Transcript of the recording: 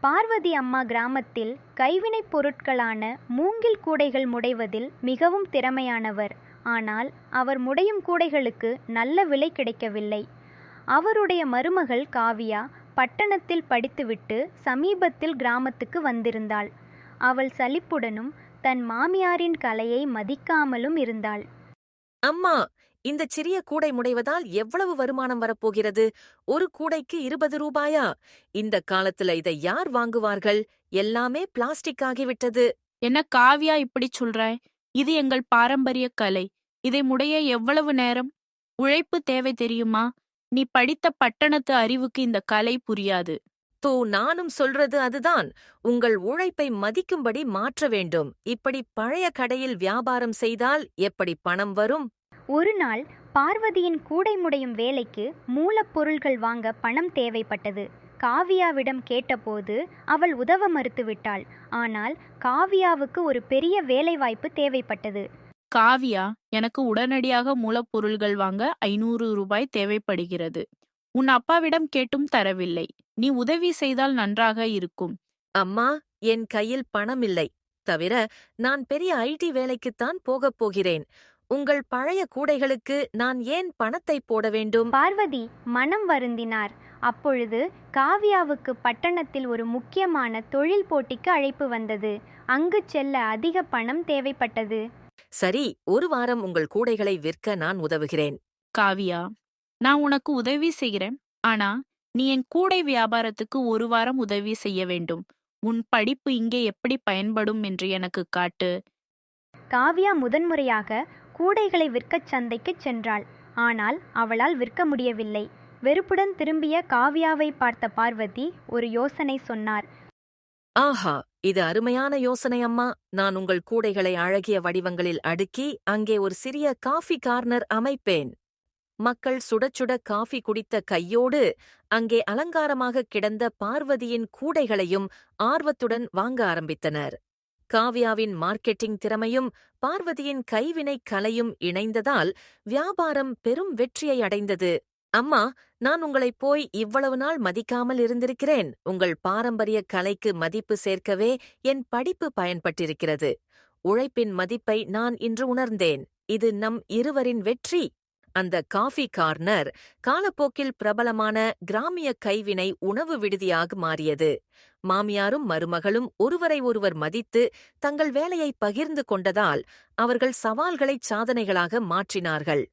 பார்வதி அம்மா கிராமத்தில் கைவினைப் பொருட்களான மூங்கில் கூடைகள் முடைவதில் மிகவும் திறமையானவர். ஆனால் அவர் முடையும் கூடைகளுக்கு நல்ல விலை கிடைக்கவில்லை. அவருடைய மருமகள் காவியா பட்டணத்தில் படித்துவிட்டு சமீபத்தில் கிராமத்துக்கு வந்திருந்தாள். அவள் சலிப்புடனும் தன் மாமியாரின் கலையை மதிக்காமலும் இருந்தாள். அம்மா இந்த சிறிய கூடை முடைவதால் எவ்வளவு வருமானம் வரப்போகிறது? ஒரு கூடைக்கு இருபது ரூபாயா? இந்த காலத்துல இதை யார் வாங்குவார்கள்? எல்லாமே பிளாஸ்டிக் ஆகிவிட்டது. என்ன காவியா இப்படி சொல்றாய்? இது எங்கள் பாரம்பரிய கலை. இதை முடைய எவ்வளவு நேரம்? உழைப்பு தேவை தெரியுமா? நீ படித்த பட்டணத்து அறிவுக்கு இந்த கலை புரியாது. தோ நானும் சொல்றது அதுதான். உங்கள் உழைப்பை மதிக்கும்படி மாற்ற வேண்டும். இப்படி பழைய கடையில் வியாபாரம் செய்தால் எப்படி பணம் வரும்? ஒரு நாள் பார்வதியின் கூடை முடையும் வேலைக்கு மூலப்பொருள்கள் வாங்க பணம் தேவைப்பட்டது. காவியாவிடம் கேட்டபோது அவள் உதவ மறுத்துவிட்டாள். ஆனால் காவியாவுக்கு ஒரு பெரிய வேலைவாய்ப்பு தேவைப்பட்டது. காவியா எனக்கு உடனடியாக மூலப்பொருள்கள் வாங்க ஐநூறு ரூபாய் தேவைப்படுகிறது. உன் அப்பாவிடம் கேட்டும் தரவில்லை. நீ உதவி செய்தால் நன்றாக இருக்கும். அம்மா என் கையில் பணம் இல்லை. தவிர நான் பெரிய ஐடி வேலைக்குத்தான் போகப் போகிறேன். உங்கள் பழைய கூடைகளுக்கு நான் ஏன் பணத்தை போட வேண்டும்? பார்வதி மனம் வருந்தினார். அப்பொழுது காவியாவுக்கு பட்டணத்தில் ஒரு முக்கியமான தொழில் போட்டிக்கு அழைப்பு வந்தது. அங்கு செல்ல அதிக பணம் தேவைப்பட்டது. சரி ஒரு வாரம் உங்கள் கூடைகளை விற்க நான் உதவுகிறேன். காவியா நான் உனக்கு உதவி செய்கிறேன். ஆனா நீ என் கூடை வியாபாரத்துக்கு ஒரு வாரம் உதவி செய்ய வேண்டும். உன் படிப்பு இங்கே எப்படி பயன்படும் என்று எனக்கு காட்டு. காவியா முதன்முறையாக கூடைகளை விற்கச் சந்தைக்குச் சென்றாள். ஆனால் அவளால் விற்க முடியவில்லை. வெறுப்புடன் திரும்பிய காவியாவை பார்த்த பார்வதி ஒரு யோசனை சொன்னார். ஆஹா இது அருமையான யோசனை அம்மா. நான் உங்கள் கூடைகளை அழகிய வடிவங்களில் அடுக்கி அங்கே ஒரு சிறிய காஃபி கார்னர் அமைப்பேன். மக்கள் சுடச்சுட காஃபி குடித்த கையோடு அங்கே அலங்காரமாக கிடந்த பார்வதியின் கூடைகளையும் ஆர்வத்துடன் வாங்க ஆரம்பித்தனர். காவ்யாவின் மார்க்கெட்டிங் திறமையும் பார்வதியின் கைவினைக் கலையும் இணைந்ததால் வியாபாரம் பெரும் வெற்றியை அடைந்தது. அம்மா நான் உங்களைப் போய் இவ்வளவு நாள் மதிக்காமல் இருந்திருக்கிறேன். உங்கள் பாரம்பரிய கலைக்கு மதிப்பு சேர்க்கவே என் படிப்பு பயன்பட்டிருக்கிறது. உழைப்பின் மதிப்பை நான் இன்று உணர்ந்தேன். இது நம் இருவரின் வெற்றி. அந்த காஃபி கார்னர் காலப்போக்கில் பிரபலமான கிராமிய கைவினை உணவு விடுதியாக மாறியது. மாமியாரும் மருமகளும் ஒருவரை ஒருவர் மதித்து தங்கள் வேலையை பகிர்ந்து கொண்டதால் அவர்கள் சவால்களைச் சாதனைகளாக மாற்றினார்கள்.